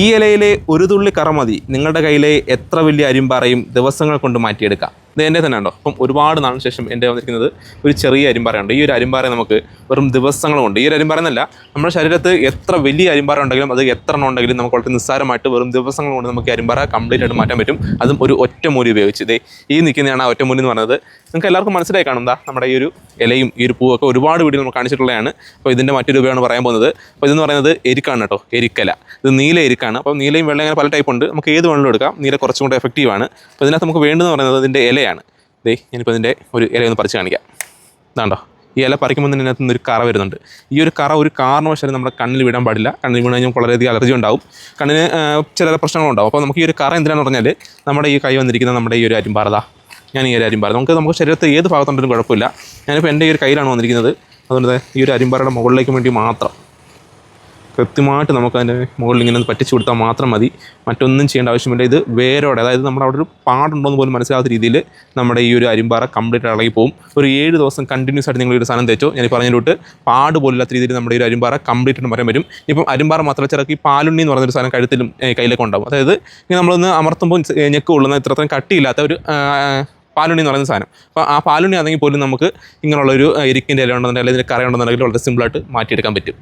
ഈ ഇലയിലെ ഒരു തുള്ളി കറ മതി. നിങ്ങളുടെ കയ്യിലെ എത്ര വലിയ അരിമ്പാറയും ദിവസങ്ങൾ കൊണ്ട് മാറ്റിയെടുക്കാം. എന്റെ തന്നെ ഉണ്ടോ അപ്പം ഒരുപാട് നാളിന് ശേഷം എന്റെ വന്നിരിക്കുന്നത് ഒരു ചെറിയ അരിമ്പാറയുണ്ട്. ഈ ഒരു അരിമ്പാറ നമുക്ക് വെറും ദിവസങ്ങളുണ്ട് ഈ ഒരു അരിമ്പാറ എന്നല്ല നമ്മുടെ ശരീരത്ത് എത്ര വലിയ അരിമ്പാറ ഉണ്ടെങ്കിലും അത് എത്ര എണ്ണം ഉണ്ടെങ്കിലും നമുക്ക് വളരെ നിസ്സാരമായിട്ട് വെറും ദിവസങ്ങൾ കൊണ്ട് നമുക്ക് അരിമ്പാറ കംപ്ലീറ്റ് ആയിട്ട് മാറ്റാൻ പറ്റും. അതും ഒരു ഒറ്റമൂലി ഉപയോഗിച്ച്. ഇതേ ഈ നിൽക്കുന്നതാണ് ആ ഒറ്റമൂലി എന്ന് പറയുന്നത്. നിങ്ങൾക്ക് എല്ലാവർക്കും മനസ്സിലായി കാണും. എന്താ നമ്മുടെ ഈ ഒരു ഇലയും ഈ ഒരു പൂവൊക്കെ ഒരുപാട് വീഡിയോ നമ്മൾ കാണിച്ചിട്ടുള്ളതാണ്. അപ്പോൾ ഇതിന്റെ മറ്റൊരു ഉപയോഗമാണ് പറയാൻ പോകുന്നത്. അപ്പോൾ ഇതെന്ന് പറയുന്നത് എരിക്കാണ് കേട്ടോ എരിക്കല. ഇത് നീല എരിക്കാണ്. അപ്പോൾ നീലയും വെള്ളം അങ്ങനെ പല ടൈപ്പ് ഉണ്ട്. നമുക്ക് ഏത് വെള്ളം എടുക്കാം. നീല കുറച്ചും കൂടെ എഫക്റ്റീവ് ആണ്. അപ്പോൾ ഇതിനകത്ത് നമുക്ക് വേണ്ടതെന്ന് പറയുന്നത് ഇതിന്റെ ഇലയാണ്. ദേ ഞാനിപ്പോൾ ഇതിന്റെ ഒരു ഇല ഒന്ന് പറിച്ച് കാണിക്കാം. ഇതാണ്ടോ ഈ ഇല പറിക്കുമ്പോൾ തന്നെ ഇതിനകത്ത് നിന്ന് ഒരു കറ വരുന്നുണ്ട്. ഈ ഒരു കറ ഒരു കാരണവശാലും നമ്മുടെ കണ്ണിൽ വിടാൻ പാടില്ല. കണ്ണിൽ വീണ് കഴിഞ്ഞാൽ വളരെയധികം അലർജി ഉണ്ടാവും. കണ്ണിന് ചില പ്രശ്നങ്ങളുണ്ടാവും. അപ്പോൾ നമുക്ക് ഈ ഒരു കറ എന്തിനാണെന്ന് പറഞ്ഞാൽ നമ്മുടെ ഈ കൈ വന്നിരിക്കുന്ന നമ്മുടെ ഈ ഒരു അരിമ്പാറത ഞാൻ ഈ ഒരു അരിമ്പാറ. നമുക്ക് നമുക്ക് ശരീരത്തിൽ ഏത് ഭാഗത്തുണ്ടെങ്കിലും കുഴപ്പമില്ല. ഞാനിപ്പോൾ എന്റെ ഈ ഒരു കയ്യിലാണ് വന്നിരിക്കുന്നത്. അതുകൊണ്ട് ഈ ഒരു അരിമ്പാറയുടെ മുകളിലേക്ക് വേണ്ടി മാത്രം കൃത്യമായിട്ട് നമുക്ക് അതിന്റെ മുകളിൽ ഇങ്ങനെ പറ്റിച്ചു കൊടുത്താൽ മാത്രം മതി. മറ്റൊന്നും ചെയ്യേണ്ട ആവശ്യമില്ല. ഇത് വേരോടെ അതായത് നമ്മുടെ അവിടെ ഒരു പാടുണ്ടോയെന്ന് പോലും മനസ്സിലാത്ത രീതിയിൽ നമ്മുടെ ഈ ഒരു അരിമ്പാറ കംപ്ലീറ്റ് ഇളകി പോകും ഒരു ഏഴ് ദിവസം കണ്ടിന്യൂസ് ആയിട്ട് നിങ്ങൾ ഒരു സാധനം തേച്ചോ? ഞാൻ പറഞ്ഞതിലോട്ട് പാട് പോലില്ലാത്ത രീതിയിൽ നമ്മുടെ ഈ ഒരു അരിമ്പാറ കംപ്ലീറ്റ് എന്ന് പറയാൻ വരും ഇപ്പം അരിമ്പാറ മാത്രം ചിലർക്ക് ഈ പാലുണ്ണി എന്ന് പറയുന്നൊരു സാധനം കഴുത്തിലും കയ്യിലേക്ക് ഉണ്ടാവും. അതായത് നമ്മളൊന്ന് അമർത്തുമ്പോൾ ഞെക്ക് കൊള്ളുന്ന ഇത്രത്തരം കട്ടിയില്ലാത്ത ഒരു പാലുണ്ണി എന്ന് പറയുന്ന സാധനം. അപ്പോൾ ആ പാലുണ്ണി ആണെങ്കിൽ പോലും നമുക്ക് ഇങ്ങനെയുള്ള ഒരു എരിക്കിന്റെ ഇല ഉണ്ടെന്നുണ്ടെങ്കിൽ അല്ലെങ്കിൽ കറ ഉണ്ടെന്നുണ്ടെങ്കിൽ വളരെ സിമ്പിളായിട്ട് മാറ്റിയെടുക്കാൻ പറ്റും.